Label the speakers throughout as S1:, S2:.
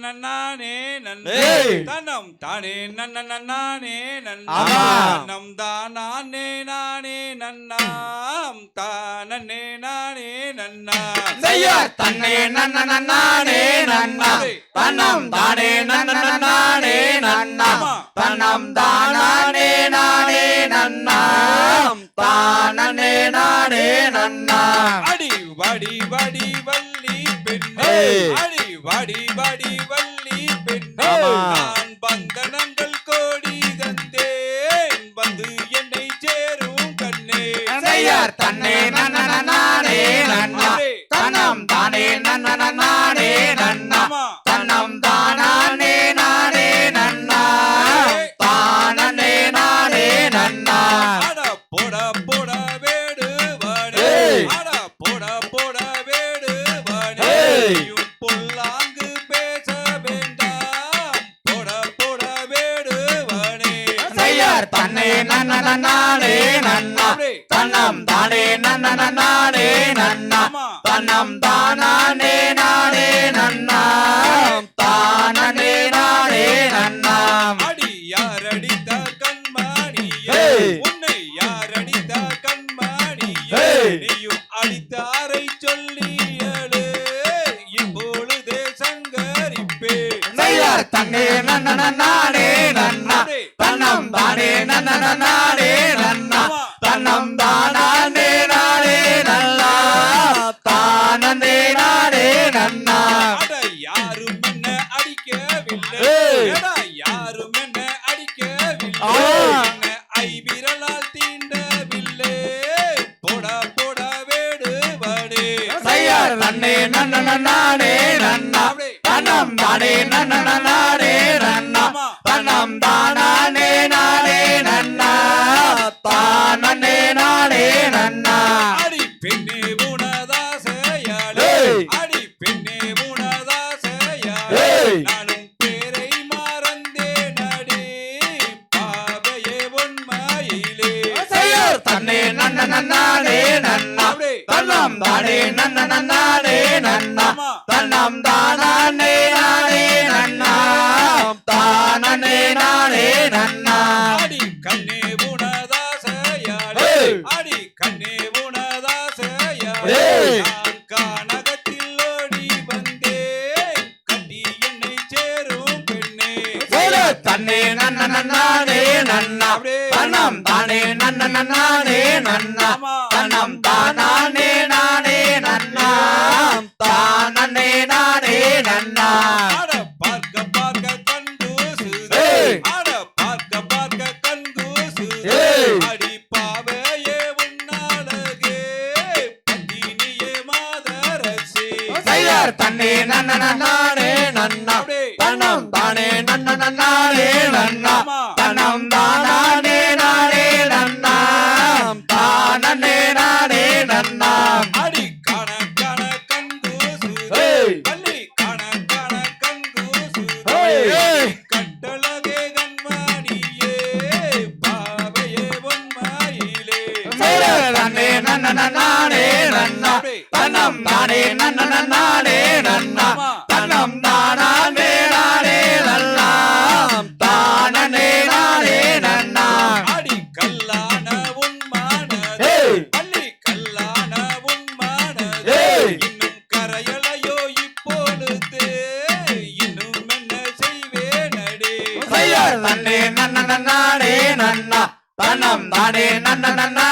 S1: நன்னே
S2: ஏய்.
S1: தனம். தானே நன்ன நன்னானே. தனம் தானே நானே நன்னாம். தானே நானே நன்னா
S2: செய்ய. தன்னே நன்ன நன்னானே நன்னா தன்னம் தானே நன்ன நன்னானே நன்னா தன்னம் தானே நானே நன்னா தானே நானே நன்னா
S1: அடி வடி வடி வள்ளி. அடி வடி வடி வள்ளி பெண்ணே. நான் பந்தனங்கள் கோடி தந்தேன் வந்து என்னை சேரும் கண்ணே.
S2: செய்ய தன்னே நன்ன. நன்னா தன்னம் தானே நன்ன. நன்னானே நன்னா. தன்னம் தானே நானே நன்னா. தானே நானே நன்னா.
S1: அடி யார் அடித்த கண்மணியே.
S2: ஏய்.
S1: உன்னை யார் அடித்த கண்மணியே.
S2: ஏய்.
S1: நீயும் அடித்தாரை சொல்லி இப்பொழுதே சங்கரிப்பே
S2: தன்னை நன்ன தானே நன்னா தன்னம் தானே நானே நன்னா தானே நானே நன்னா
S1: யாரும் அடிக்கவில்லை பெண்ணே உனதாசையாளே
S2: ஏய்.
S1: நானும் பேரை மறந்தேன் அடி பாவையே உண்மையிலே.
S2: தன்னை நன்ன நன்னானே நன்னா. தன்னம் தானே நன்ன நன்னானே நன்னா. தன்னம் தானே நானே நன்னா. தானே நானே நன்னா.
S1: அடி கண்ணே உனதாசையாளே
S2: ஏய்.
S1: அடி கண்ணே
S2: தானே நன்ன நன்னானே நன்னா. தன்னம் தானே நானே நன்னா. தானே நானே நன்னா.
S1: பார்க்க பார்க்க
S2: ஏய்.
S1: ஆட பார்க்க பார்க்க
S2: ஏய்.
S1: அடி பாவையே உன்னாலகே பத்தினியே மாதரசி.
S2: செய்யார் தன்னை நன்ன நன்னானே நன்னா. தன்னம் தானே நன்ன நன்னானே நன்னா. தன்னம் தானே நானே நன்னா தானே நானே நன்னா
S1: அடி கல்லான கல்லான. இன்னும் கரையலையோ இப்பொழுது. இன்னும் என்ன செய்வேனடே?
S2: நன்ன நன்னானே நன்னா. தன்னம் தானே நன்ன நன்னா.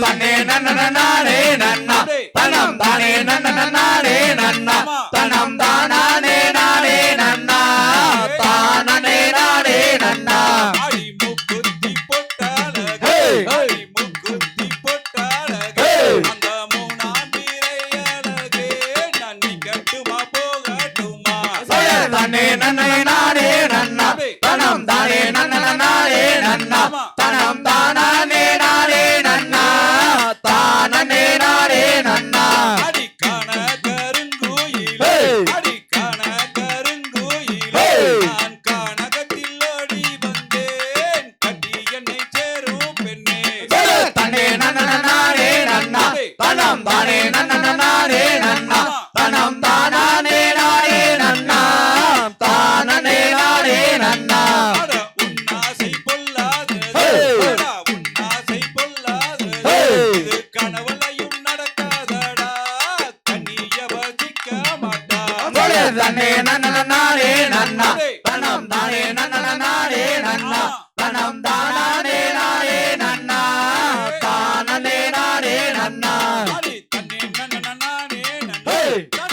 S2: தன்னே நன்னே நன்னா. தனம் தானே நன்னே தன்னே நன்னல நானே நன்னா. பணம் தானே நன்னல நானே நன்னா. பணம் தானே நானே நன்னா. தானே நானே நன்னா.
S1: தன்னே நன்னல நானே நன்னா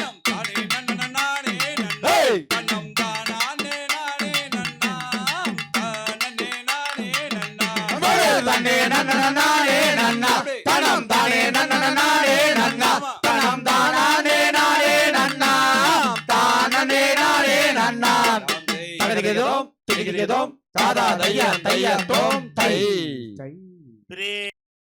S2: தையதோம் தாதா தையா தையா தோம் தை.
S3: தை.